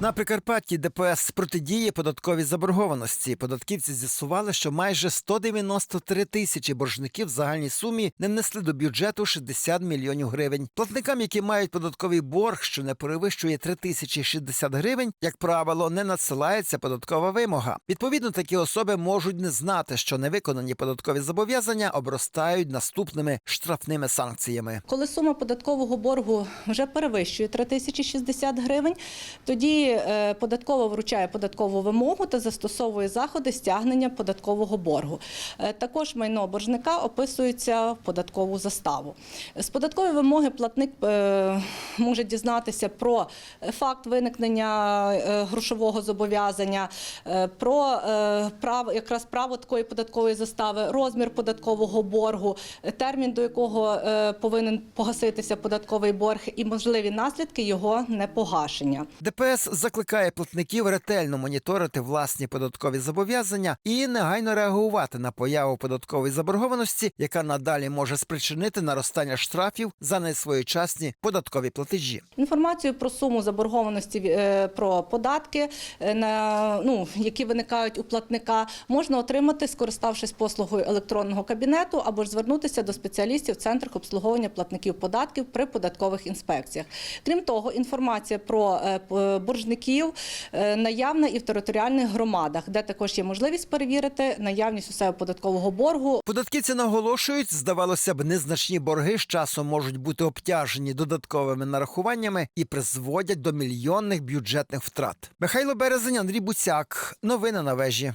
На Прикарпатті ДПС протидіє податковій заборгованості. Податківці з'ясували, що майже 193 тисячі боржників в загальній сумі не внесли до бюджету 60 мільйонів гривень. Платникам, які мають податковий борг, що не перевищує 3 тисячі 60 гривень, як правило, не надсилається податкова вимога. Відповідно, такі особи можуть не знати, що невиконані податкові зобов'язання обростають наступними штрафними санкціями. Коли сума податкового боргу вже перевищує 3060 гривень, тоді е, податкова вручає податкову вимогу та застосовує заходи стягнення податкового боргу. Е, Також майно боржника описується в податкову заставу. З податкової вимоги платник е, може дізнатися про факт виникнення грошового зобов'язання, про право, якраз право такої податкової застави, розмір податкового боргу, термін, до якого повинен погаситися податковий борг і можливі наслідки його непогашення. ДПС закликає платників ретельно моніторити власні податкові зобов'язання і негайно реагувати на появу податкової заборгованості, яка надалі може спричинити наростання штрафів за несвоєчасні податкові платежі. Інформацію про суму заборгованості е, про податки, е, на, ну, які виникають у платника, можна отримати, скориставшись послугою електронного кабінету або ж звернутися до спеціалістів в центрах обслуговування платників податків при податкових інспекціях. Крім того, інформація про е, п- боржників е, наявна і в територіальних громадах, де також є можливість перевірити наявність у себе податкового боргу Податківці наголошують, здавалося б, незначні борги з часом можуть бути обтяжені додатковими нарахуваннями і призводять до мільйонних бюджетних втрат. Михайло Березень, Андрій Буцяк. Новини на вежі.